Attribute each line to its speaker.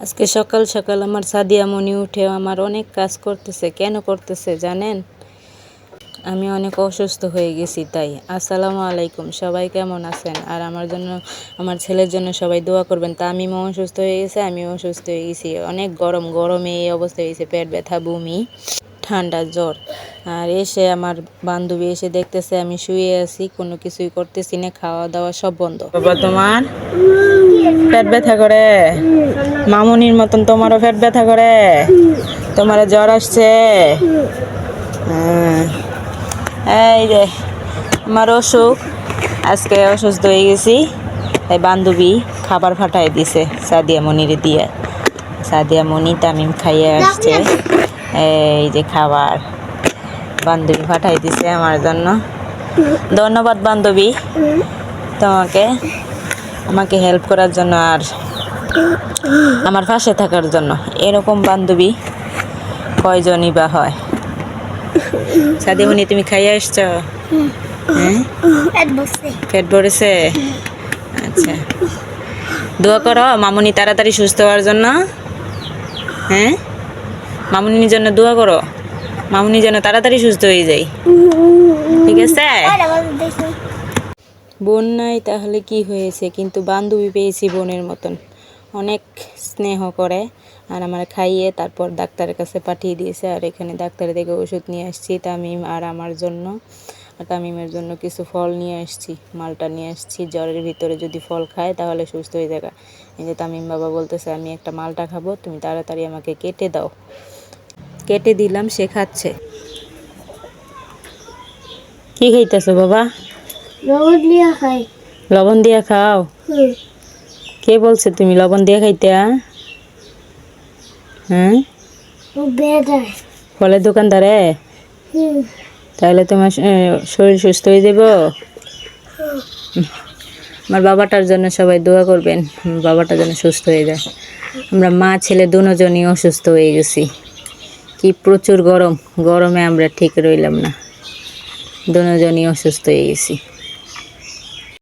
Speaker 1: আজকে সকাল সকাল আমার সাদিয়া মনি উঠে আমার অনেক কাজ করতেছে। কেন করতেছে জানেন? আমি অনেক অসুস্থ হয়ে গেছি তাই। আসসালামু আলাইকুম, সবাই কেমন আছেন? আর আমার জন্য, আমার ছেলের জন্য সবাই দোয়া করবেন। তা আমি অসুস্থ হয়ে গেছে, আমি অসুস্থ হয়ে গেছি। অনেক গরম, গরমে এই অবস্থা হয়েছে, পেট ব্যথা, বমি। ঠান্ডা জ্বর। আর এসে আমার বান্ধবী এসে দেখতেছে আমি শুয়ে আছি, কোনো কিছুই করতেছি না খাওয়া দাওয়া সব বন্ধ। তোমার? পেট ব্যথা করে? মামুনির মতন তোমারও পেট ব্যথা করে? তোমার জ্বর আসছে? হ্যাঁ। এই যে, আমার অসুখ। আজকে অসুস্থ হয়ে গেছি। তাই বান্ধবী খাবার ফাটাই দিছে, সাদিয়া মনির দিয়ে। সাদিয়া মনি তামিম খাইয়ে আসছে। এই যে খাবার বান্ধবী পাঠাই দিছে আমার জন্য। ধন্যবাদ বান্ধবী। তোমাকে আমাকে হেল্প করার জন্য আর আমার পাশে থাকার জন্য। এরকম বান্ধবী কয়জনই বা হয়? সাদিমণি তুমি খাইয়ে আসছো? হ্যাঁ?
Speaker 2: পেট
Speaker 1: ভরেছে? আচ্ছা। দোয়া করো মামুনি তাড়াতাড়ি সুস্থ হওয়ার জন্য। হ্যাঁ? মামুনির জন্য দোয়া করো। মামুনি যেন তাড়াতাড়ি সুস্থ হয়ে যায়। ঠিক আছে? বোন নাই তাহলে কি হয়েছে? কিন্তু বান্ধবী পেয়েছি বোনের মতন। অনেক স্নেহ করে, আর আমার খাইয়ে তারপর ডাক্তারের কাছে পাঠিয়ে দিয়েছে, আর এখানে ডাক্তার থেকে ওষুধ নিয়ে আসছি, তামিম আর আমার জন্য। আর তামিমের জন্য কিছু ফল নিয়ে আসছি, মালটা নিয়ে আসছি। জ্বরের ভিতরে যদি ফল খায়, তাহলে সুস্থ হয়ে যাবে এই যে তামিম বাবা বলতেছে, আমি একটা মালটা খাব, তুমি তাড়াতাড়ি আমাকে কেটে দাও। কেটে দিলাম সে খাচ্ছে। কি খাইতেছো বাবা?
Speaker 2: রোদ লিয়া খাই।
Speaker 1: লবণ দিয়া খাও? কে বলছে তুমি লবণ দিয়ে খাইতে হ্যাঁ? ফলের দোকানদারে? তাহলে তোমার শরীর সুস্থ হয়ে যাব? আমার বাবাটার জন্য সবাই দোয়া করবেন আমার বাবাটা যেন সুস্থ হয়ে যায়। আমরা মা ছেলে দুজনই অসুস্থ হয়ে গেছি। কি প্রচুর গরম গরমে আমরা ঠিক রইলাম না। দুজনই অসুস্থ হয়ে গেছি।